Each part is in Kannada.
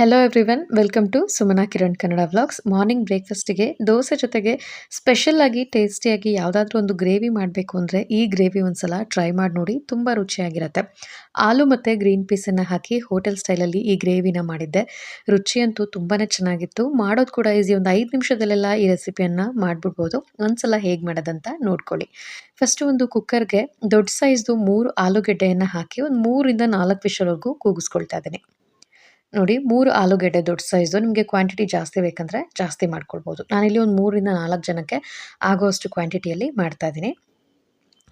Hello everyone welcome to Sumana Kiran Kannada vlogs morning ಬ್ರೇಕ್ಫಾಸ್ಟಿಗೆ dosa ಜೊತೆಗೆ ಸ್ಪೆಷಲ್ ಆಗಿ ಟೇಸ್ಟಿಯಾಗಿ ಯಾವುದಾದ್ರೂ ಒಂದು ಗ್ರೇವಿ ಮಾಡಬೇಕು ಅಂದರೆ ಈ ಗ್ರೇವಿ ಒಂದ್ಸಲ ಟ್ರೈ ಮಾಡಿ ನೋಡಿ, ತುಂಬ ರುಚಿಯಾಗಿರುತ್ತೆ. ಆಲೂ ಮತ್ತು ಗ್ರೀನ್ ಪೀಸನ್ನು ಹಾಕಿ ಹೋಟೆಲ್ ಸ್ಟೈಲಲ್ಲಿ ಈ ಗ್ರೇವಿನ ಮಾಡಿದ್ದೆ. ರುಚಿಯಂತೂ ತುಂಬಾ ಚೆನ್ನಾಗಿತ್ತು. ಮಾಡೋದು ಕೂಡ ಈಸಿ ಒಂದು ಐದು ನಿಮಿಷದಲ್ಲೆಲ್ಲ ಈ ರೆಸಿಪಿಯನ್ನು ಮಾಡಿಬಿಡ್ಬೋದು. ಒಂದ್ಸಲ ಹೇಗೆ ಮಾಡೋದಂತ ನೋಡ್ಕೊಳ್ಳಿ. ಫಸ್ಟು ಒಂದು ಕುಕ್ಕರ್ಗೆ ದೊಡ್ಡ ಸೈಜ್ದು ಮೂರು ಆಲೂಗೆಡ್ಡೆಯನ್ನು ಹಾಕಿ ಒಂದು ಮೂರಿಂದ ನಾಲ್ಕು ವಿಷಲ್ವರೆಗೂ ಕೂಗಿಸ್ಕೊಳ್ತಾ ಇದ್ದೀನಿ. ನೋಡಿ, ಮೂರು ಆಲೂಗೆಡ್ಡೆ ದೊಡ್ಡ ಸೈಜು ನಿಮಗೆ ಕ್ವಾಂಟಿಟಿ ಜಾಸ್ತಿ ಬೇಕಂದರೆ ಜಾಸ್ತಿ ಮಾಡ್ಕೊಳ್ಬೋದು. ನಾನಿಲ್ಲಿ ಒಂದು ಮೂರಿಂದ ನಾಲ್ಕು ಜನಕ್ಕೆ ಆಗೋಷ್ಟು ಕ್ವಾಂಟಿಟಿಯಲ್ಲಿ ಮಾಡ್ತಾ ಇದ್ದೀನಿ.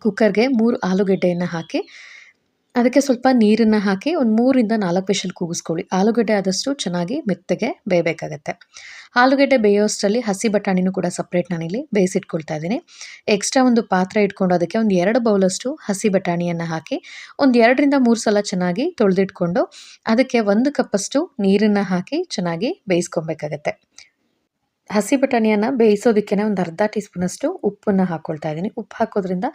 ಕುಕ್ಕರ್ಗೆ ಮೂರು ಆಲೂಗೆಡ್ಡೆಯನ್ನು ಹಾಕಿ ಅದಕ್ಕೆ ಸ್ವಲ್ಪ ನೀರನ್ನು ಹಾಕಿ ಒಂದು ಮೂರಿಂದ ನಾಲ್ಕು ವಿಷಲ್ ಕೂಗಿಸ್ಕೊಳ್ಳಿ. ಆಲೂಗಡ್ಡೆ ಆದಷ್ಟು ಚೆನ್ನಾಗಿ ಮೆತ್ತಗೆ ಬೇಯಬೇಕಾಗತ್ತೆ. ಆಲೂಗಡ್ಡೆ ಬೇಯೋಷ್ಟರಲ್ಲಿ ಹಸಿ ಬಟಾಣಿನೂ ಕೂಡ ಸಪ್ರೇಟ್ ನಾನಿಲ್ಲಿ ಬೇಯಿಸಿಟ್ಕೊಳ್ತಾ ಇದ್ದೀನಿ. ಎಕ್ಸ್ಟ್ರಾ ಒಂದು ಪಾತ್ರೆ ಇಟ್ಕೊಂಡು ಅದಕ್ಕೆ ಒಂದು ಎರಡು ಬೌಲಷ್ಟು ಹಸಿ ಬಟಾಣಿಯನ್ನು ಹಾಕಿ ಒಂದು ಎರಡರಿಂದ ಮೂರು ಸಲ ಚೆನ್ನಾಗಿ ತೊಳೆದಿಟ್ಕೊಂಡು ಅದಕ್ಕೆ ಒಂದು ಕಪ್ಪಷ್ಟು ನೀರನ್ನು ಹಾಕಿ ಚೆನ್ನಾಗಿ ಬೇಯಿಸ್ಕೊಬೇಕಾಗತ್ತೆ ಹಸಿ ಬಟಾಣಿಯನ್ನು ಬೇಯಿಸೋದಕ್ಕೆ ಒಂದು ಅರ್ಧ ಟೀ ಸ್ಪೂನಷ್ಟು ಉಪ್ಪನ್ನು ಹಾಕ್ಕೊಳ್ತಾ ಇದ್ದೀನಿ. ಉಪ್ಪು ಹಾಕೋದ್ರಿಂದ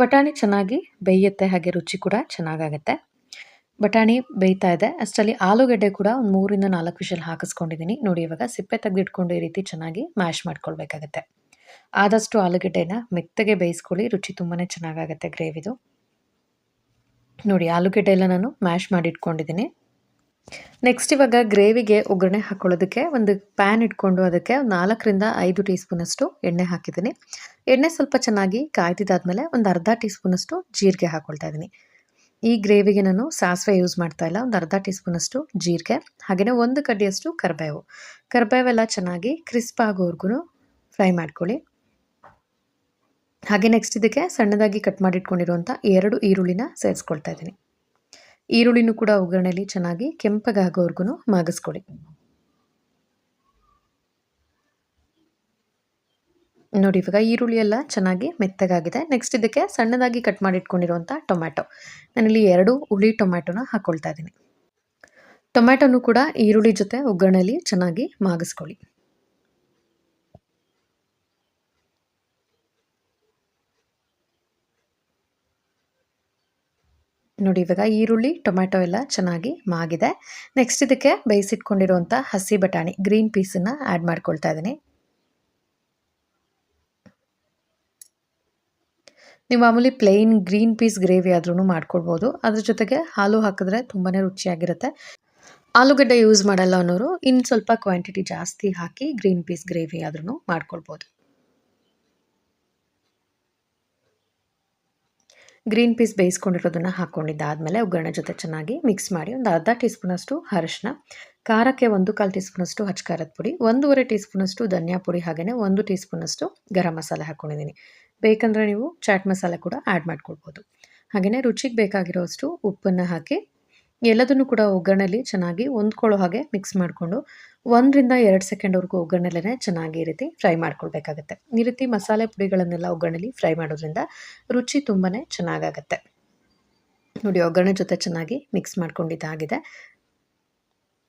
ಬಟಾಣಿ ಚೆನ್ನಾಗಿ ಬೇಯುತ್ತೆ, ಹಾಗೆ ರುಚಿ ಕೂಡ ಚೆನ್ನಾಗಾಗತ್ತೆ. ಬಟಾಣಿ ಬೇಯ್ತಾ ಇದೆ. ಅಷ್ಟರಲ್ಲಿ ಆಲೂಗಡ್ಡೆ ಕೂಡ ಒಂದು ಮೂರಿಂದ ನಾಲ್ಕು ವಿಷಲ್ ಹಾಕಿಸ್ಕೊಂಡಿದ್ದೀನಿ. ನೋಡಿ, ಇವಾಗ ಸಿಪ್ಪೆ ತೆಗೆದಿಟ್ಕೊಂಡು ಈ ರೀತಿ ಚೆನ್ನಾಗಿ ಮ್ಯಾಶ್ ಮಾಡ್ಕೊಳ್ಬೇಕಾಗತ್ತೆ. ಆದಷ್ಟು ಆಲೂಗಡ್ಡೆನ ಮೆತ್ತಗೆ ಬೇಯಿಸ್ಕೊಳ್ಳಿ. ರುಚಿ ತುಂಬಾ ಚೆನ್ನಾಗಾಗುತ್ತೆ ಗ್ರೇವಿದು. ನೋಡಿ, ಆಲೂಗಡ್ಡೆ ಎಲ್ಲ ನಾನು ಮ್ಯಾಶ್ ಮಾಡಿ ಇಟ್ಕೊಂಡಿದ್ದೀನಿ ನೆಕ್ಸ್ಟ್ ಇವಾಗ ಗ್ರೇವಿಗೆ ಒಗ್ಗರಣೆ ಹಾಕೊಳ್ಳೋದಕ್ಕೆ ಒಂದು ಪ್ಯಾನ್ ಇಟ್ಕೊಂಡು ಅದಕ್ಕೆ ನಾಲ್ಕರಿಂದ ಐದು ಟೀ ಸ್ಪೂನಷ್ಟು ಎಣ್ಣೆ ಹಾಕಿದ್ದೀನಿ. ಎಣ್ಣೆ ಸ್ವಲ್ಪ ಚೆನ್ನಾಗಿ ಕಾಯ್ದಿದ್ದಾದಮೇಲೆ ಒಂದು ಅರ್ಧ ಟೀ ಸ್ಪೂನಷ್ಟು ಜೀರಿಗೆ ಹಾಕ್ಕೊಳ್ತಾ ಇದ್ದೀನಿ. ಈ ಗ್ರೇವಿಗೆ ನಾನು ಸಾಸಿವೆ ಯೂಸ್ ಮಾಡ್ತಾ ಇಲ್ಲ, ಒಂದು ಅರ್ಧ ಟೀ ಸ್ಪೂನಷ್ಟು ಜೀರಿಗೆ ಹಾಗೆಯೇ ಒಂದು ಕಡ್ಡಿಯಷ್ಟು ಕರಿಬೇವು. ಕರಿಬೇವೆಲ್ಲ ಚೆನ್ನಾಗಿ ಕ್ರಿಸ್ಪ್ ಆಗೋವರೆಗೂ ಫ್ರೈ ಮಾಡ್ಕೊಳ್ಳಿ. ಹಾಗೆ ನೆಕ್ಸ್ಟ್ ಇದಕ್ಕೆ ಸಣ್ಣದಾಗಿ ಕಟ್ ಮಾಡಿಟ್ಕೊಂಡಿರುವಂಥ ಎರಡು ಈರುಳ್ಳಿನ ಸೇರಿಸ್ಕೊಳ್ತಾ ಇದ್ದೀನಿ. ಈರುಳ್ಳಿನೂ ಕೂಡ ಒಗ್ಗರಣೆಯಲ್ಲಿ ಚೆನ್ನಾಗಿ ಕೆಂಪಗಾಗೋವರೆಗೂ ಮಾಗಿಸ್ಕೊಳ್ಳಿ. ನೋಡಿ, ಇವಾಗ ಈರುಳ್ಳಿ ಎಲ್ಲ ಚೆನ್ನಾಗಿ ಮೆತ್ತಗಾಗಿದೆ. ನೆಕ್ಸ್ಟ್ ಇದಕ್ಕೆ ಸಣ್ಣದಾಗಿ ಕಟ್ ಮಾಡಿಟ್ಕೊಂಡಿರುವಂಥ ಟೊಮ್ಯಾಟೊ. ನಾನಿಲ್ಲಿ ಎರಡು ಹುಳಿ ಟೊಮ್ಯಾಟೊನ ಹಾಕ್ಕೊಳ್ತಾ ಇದ್ದೀನಿ. ಟೊಮ್ಯಾಟೊನು ಕೂಡ ಈರುಳ್ಳಿ ಜೊತೆ ಒಗ್ಗರಣೆಯಲ್ಲಿ ಚೆನ್ನಾಗಿ ಮಾಗಿಸ್ಕೊಳ್ಳಿ. ನೋಡಿ, ಇವಾಗ ಈರುಳ್ಳಿ, ಟೊಮ್ಯಾಟೊ ಎಲ್ಲ ಚೆನ್ನಾಗಿ ಮಾಗಿದೆ. ನೆಕ್ಸ್ಟ್ ಇದಕ್ಕೆ ಬೇಯಿಸಿಟ್ಕೊಂಡಿರುವಂಥ ಹಸಿ ಬಟಾಣಿ ಗ್ರೀನ್ ಪೀಸನ್ನು ಆ್ಯಡ್ ಮಾಡ್ಕೊಳ್ತಾ ಇದ್ದೀನಿ. ನೀವು ಮಾಮೂಲಿ ಪ್ಲೇನ್ ಗ್ರೀನ್ ಪೀಸ್ ಗ್ರೇವಿ ಆದ್ರೂ ಮಾಡ್ಕೊಳ್ಬೋದು. ಅದ್ರ ಜೊತೆಗೆ ಹಾಲು ಹಾಕಿದ್ರೆ ತುಂಬಾ ರುಚಿಯಾಗಿರುತ್ತೆ. ಆಲೂಗಡ್ಡೆ ಯೂಸ್ ಮಾಡಲ್ಲ ಅನ್ನೋರು ಇನ್ನು ಸ್ವಲ್ಪ ಕ್ವಾಂಟಿಟಿ ಜಾಸ್ತಿ ಹಾಕಿ ಗ್ರೀನ್ ಪೀಸ್ ಗ್ರೇವಿ ಆದ್ರೂ ಮಾಡ್ಕೊಳ್ಬೋದು. ಗ್ರೀನ್ ಪೀಸ್ ಬೇಯಿಸ್ಕೊಂಡಿರೋದನ್ನು ಹಾಕ್ಕೊಂಡಿದ್ದಾದಮೇಲೆ ಒಗ್ಗರಣೆ ಜೊತೆ ಚೆನ್ನಾಗಿ ಮಿಕ್ಸ್ ಮಾಡಿ ಒಂದು ಅರ್ಧ ಟೀ ಸ್ಪೂನಷ್ಟು ಅರಶಿನ, ಖಾರಕ್ಕೆ ಒಂದು ಕಾಲು ಟೀ ಸ್ಪೂನಷ್ಟು ಹಚ್ಕಾರದ ಪುಡಿ, ಒಂದೂವರೆ ಟೀ ಸ್ಪೂನಷ್ಟು ಧನಿಯಾ ಪುಡಿ ಹಾಗೆಯೇ ಒಂದು ಟೀ ಸ್ಪೂನಷ್ಟು ಗರಂ ಮಸಾಲೆ ಹಾಕ್ಕೊಂಡಿದ್ದೀನಿ ಬೇಕಂದರೆ ನೀವು ಚಾಟ್ ಮಸಾಲೆ ಕೂಡ ಆ್ಯಡ್ ಮಾಡ್ಕೊಳ್ಬೋದು. ಹಾಗೆಯೇ ರುಚಿಗೆ ಬೇಕಾಗಿರೋಷ್ಟು ಉಪ್ಪನ್ನು ಹಾಕಿ ಎಲ್ಲದನ್ನು ಕೂಡ ಒಗ್ಗರಣೆಯಲ್ಲಿ ಚೆನ್ನಾಗಿ ಹೊಂದ್ಕೊಳ್ಳೋ ಹಾಗೆ ಮಿಕ್ಸ್ ಮಾಡಿಕೊಂಡು ಒಂದರಿಂದ ಎರಡು ಸೆಕೆಂಡ್ವರೆಗೂ ಒಗ್ಗರಣೆಲೇ ಚೆನ್ನಾಗಿ ರೀತಿ ಫ್ರೈ ಮಾಡ್ಕೊಳ್ಬೇಕಾಗತ್ತೆ. ಈ ರೀತಿ ಮಸಾಲೆ ಪುಡಿಗಳನ್ನೆಲ್ಲ ಒಗ್ಗರಣೆಲಿ ಫ್ರೈ ಮಾಡೋದ್ರಿಂದ ರುಚಿ ತುಂಬಾ ಚೆನ್ನಾಗಾಗತ್ತೆ. ನೋಡಿ, ಒಗ್ಗರಣೆ ಜೊತೆ ಚೆನ್ನಾಗಿ ಮಿಕ್ಸ್ ಮಾಡ್ಕೊಂಡಿದ್ದಾಗಿದೆ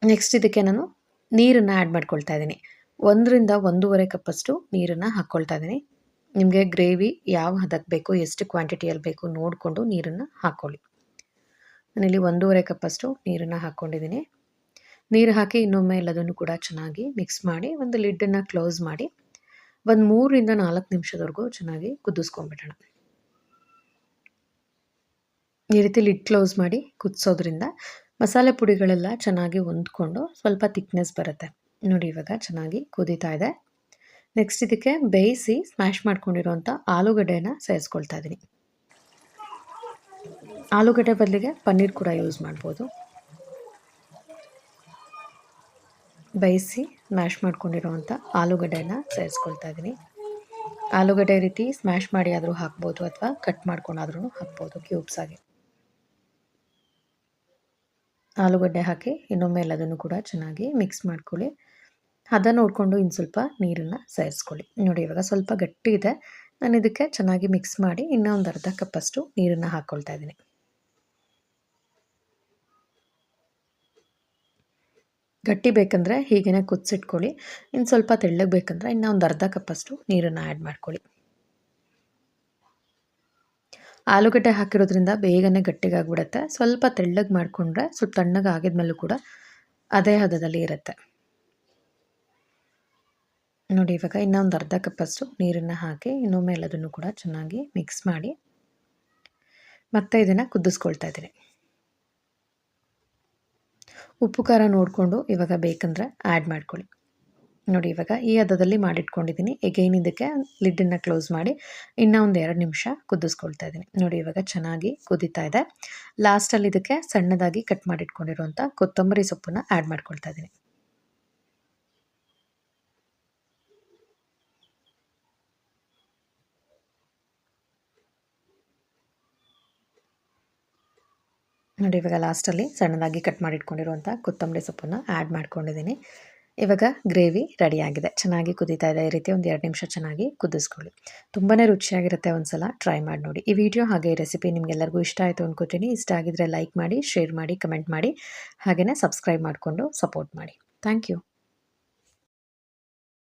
ನೆಕ್ಸ್ಟ್ ಇದಕ್ಕೆ ನಾನು ನೀರನ್ನು ಆ್ಯಡ್ ಮಾಡ್ಕೊಳ್ತಾ ಇದ್ದೀನಿ. ಒಂದರಿಂದ ಒಂದೂವರೆ ಕಪ್ಪಷ್ಟು ನೀರನ್ನು ಹಾಕ್ಕೊಳ್ತಾ ಇದ್ದೀನಿ. ನಿಮಗೆ ಗ್ರೇವಿ ಯಾವ ಹದಕ್ಕೆ ಬೇಕು, ಎಷ್ಟು ಕ್ವಾಂಟಿಟಿಯಲ್ಲಿ ಬೇಕು ನೋಡಿಕೊಂಡು ನೀರನ್ನು ಹಾಕ್ಕೊಳ್ಳಿ ನಾನಿಲ್ಲಿ ಒಂದೂವರೆ ಕಪ್ಪಷ್ಟು ನೀರನ್ನು ಹಾಕ್ಕೊಂಡಿದ್ದೀನಿ ನೀರು ಹಾಕಿ ಇನ್ನೊಮ್ಮೆ ಎಲ್ಲದನ್ನು ಕೂಡ ಚೆನ್ನಾಗಿ ಮಿಕ್ಸ್ ಮಾಡಿ ಒಂದು ಲಿಡ್ಡನ್ನು ಕ್ಲೋಸ್ ಮಾಡಿ ಒಂದು ಮೂರರಿಂದ ನಾಲ್ಕು ನಿಮಿಷದವರೆಗೂ ಚೆನ್ನಾಗಿ ಕುದಿಸ್ಕೊಂಬಿಡೋಣ ಈ ರೀತಿ ಲಿಡ್ ಕ್ಲೋಸ್ ಮಾಡಿ ಕುದಿಸೋದ್ರಿಂದ ಮಸಾಲೆ ಪುಡಿಗಳೆಲ್ಲ ಚೆನ್ನಾಗಿ ಹೊಂದ್ಕೊಂಡು ಸ್ವಲ್ಪ ತಿಕ್ನೆಸ್ ಬರುತ್ತೆ. ನೋಡಿ ಇವಾಗ ಚೆನ್ನಾಗಿ ಕುದೀತಾ ಇದೆ. ನೆಕ್ಸ್ಟ್ ಇದಕ್ಕೆ ಬೇಯಿಸಿ ಸ್ಮ್ಯಾಶ್ ಮಾಡ್ಕೊಂಡಿರೋಂಥ ಆಲೂಗಡ್ಡೆನ ಸೇರಿಸ್ಕೊಳ್ತಾ ಇದ್ದೀನಿ ಆಲೂಗಡ್ಡೆ ಬದಲಿಗೆ ಪನ್ನೀರ್ ಕೂಡ ಯೂಸ್ ಮಾಡ್ಬೋದು. ಬೇಯಿಸಿ ಮ್ಯಾಶ್ ಮಾಡ್ಕೊಂಡಿರೋವಂಥ ಆಲೂಗಡ್ಡೆನ ಸೇರಿಸ್ಕೊಳ್ತಾ ಇದ್ದೀನಿ ಆಲೂಗಡ್ಡೆ ರೀತಿ ಸ್ಮ್ಯಾಶ್ ಮಾಡಿ ಆದರೂ ಹಾಕ್ಬೋದು ಅಥವಾ ಕಟ್ ಮಾಡ್ಕೊಂಡಾದ್ರೂ ಹಾಕ್ಬೋದು ಕ್ಯೂಬ್ಸ್ ಆಗಿ. ಆಲೂಗಡ್ಡೆ ಹಾಕಿ ಇನ್ನೊಮ್ಮೆ ಎಲ್ಲದನ್ನು ಕೂಡ ಚೆನ್ನಾಗಿ ಮಿಕ್ಸ್ ಮಾಡ್ಕೊಳ್ಳಿ. ಹದ ನೋಡಿಕೊಂಡು ಇನ್ನು ಸ್ವಲ್ಪ ನೀರನ್ನು ಸೇರಿಸ್ಕೊಳ್ಳಿ. ನೋಡಿ, ಇವಾಗ ಸ್ವಲ್ಪ ಗಟ್ಟಿ ಇದೆ ನಾನು ಇದಕ್ಕೆ ಚೆನ್ನಾಗಿ ಮಿಕ್ಸ್ ಮಾಡಿ ಇನ್ನೂ ಒಂದು ಅರ್ಧ ಕಪ್ಪಷ್ಟು ನೀರನ್ನು ಹಾಕ್ಕೊಳ್ತಾ ಇದ್ದೀನಿ ಗಟ್ಟಿ ಬೇಕಂದರೆ ಹೀಗೇ ಕುದಿಸಿಟ್ಕೊಳ್ಳಿ. ಇನ್ನು ಸ್ವಲ್ಪ ತೆಳ್ಳಗೆ ಬೇಕಂದರೆ ಇನ್ನೂ ಒಂದು ಅರ್ಧ ಕಪ್ಪಷ್ಟು ನೀರನ್ನು ಆ್ಯಡ್ ಮಾಡ್ಕೊಳ್ಳಿ. ಆಲೂಗಡ್ಡೆ ಹಾಕಿರೋದ್ರಿಂದ ಬೇಗನೆ ಗಟ್ಟಿಗಾಗ್ಬಿಡುತ್ತೆ. ಸ್ವಲ್ಪ ತೆಳ್ಳಗೆ ಮಾಡಿಕೊಂಡ್ರೆ ಸ್ವಲ್ಪ ತಣ್ಣಗೆ ಆಗಿದ್ಮೇಲೂ ಕೂಡ ಅದೇ ಹದದಲ್ಲಿ ಇರುತ್ತೆ. ನೋಡಿ, ಇವಾಗ ಇನ್ನೊಂದು ಅರ್ಧ ಕಪ್ಪಷ್ಟು ನೀರನ್ನು ಹಾಕಿ ಇನ್ನೊಮ್ಮೆ ಎಲ್ಲದನ್ನು ಕೂಡ ಚೆನ್ನಾಗಿ ಮಿಕ್ಸ್ ಮಾಡಿ ಮತ್ತೆ ಇದನ್ನು ಕುದಿಸ್ಕೊಳ್ತಾ ಇದ್ದೀನಿ. ಉಪ್ಪು, ಖಾರ ನೋಡಿಕೊಂಡು ಇವಾಗ ಬೇಕಂದರೆ ಆ್ಯಡ್ ಮಾಡ್ಕೊಳ್ಳಿ. ನೋಡಿ, ಇವಾಗ ಈ ಹದದಲ್ಲಿ ಮಾಡಿಟ್ಕೊಂಡಿದ್ದೀನಿ. ಎಗೈನ್ ಇದಕ್ಕೆ ಲಿಡ್ಡನ್ನು ಕ್ಲೋಸ್ ಮಾಡಿ ಇನ್ನೂ ಒಂದು ಎರಡು ನಿಮಿಷ ಕುದಿಸ್ಕೊಳ್ತಾ ಇದ್ದೀನಿ. ನೋಡಿ, ಇವಾಗ ಚೆನ್ನಾಗಿ ಕುದೀತಾ ಇದೆ. ಲಾಸ್ಟಲ್ಲಿ ಇದಕ್ಕೆ ಸಣ್ಣದಾಗಿ ಕಟ್ ಮಾಡಿಟ್ಕೊಂಡಿರುವಂಥ ಕೊತ್ತಂಬರಿ ಸೊಪ್ಪನ್ನು ಆ್ಯಡ್ ಮಾಡ್ಕೊಳ್ತಾ ಇದ್ದೀನಿ. ನೋಡಿ, ಇವಾಗ ಲಾಸ್ಟಲ್ಲಿ ಸಣ್ಣದಾಗಿ ಕಟ್ ಮಾಡಿಟ್ಕೊಂಡಿರುವಂಥ ಕೊತ್ತಂಬರಿ ಸೊಪ್ಪನ್ನು ಆ್ಯಡ್ ಮಾಡ್ಕೊಂಡಿದ್ದೀನಿ. ಇವಾಗ ಗ್ರೇವಿ ರೆಡಿಯಾಗಿದೆ ಚೆನ್ನಾಗಿ ಕುದೀತಾ ಇದೆ. ಈ ರೀತಿ ಒಂದು ಎರಡು ನಿಮಿಷ ಚೆನ್ನಾಗಿ ಕುದಿಸ್ಕೊಳ್ಳಿ. ತುಂಬಾ ರುಚಿಯಾಗಿರುತ್ತೆ ಒಂದು ಸಲ ಟ್ರೈ ಮಾಡಿ ನೋಡಿ. ಈ ವಿಡಿಯೋ ಹಾಗೆ ಈ ರೆಸಿಪಿ ನಿಮಗೆಲ್ಲರಿಗೂ ಇಷ್ಟ ಆಯಿತು ಅಂದ್ಕೊತೀನಿ ಇಷ್ಟ ಆಗಿದ್ರೆ ಲೈಕ್ ಮಾಡಿ ಶೇರ್ ಮಾಡಿ ಕಮೆಂಟ್ ಮಾಡಿ. ಹಾಗೆಯೇ ಸಬ್ಸ್ಕ್ರೈಬ್ ಮಾಡಿಕೊಂಡು ಸಪೋರ್ಟ್ ಮಾಡಿ. Thank you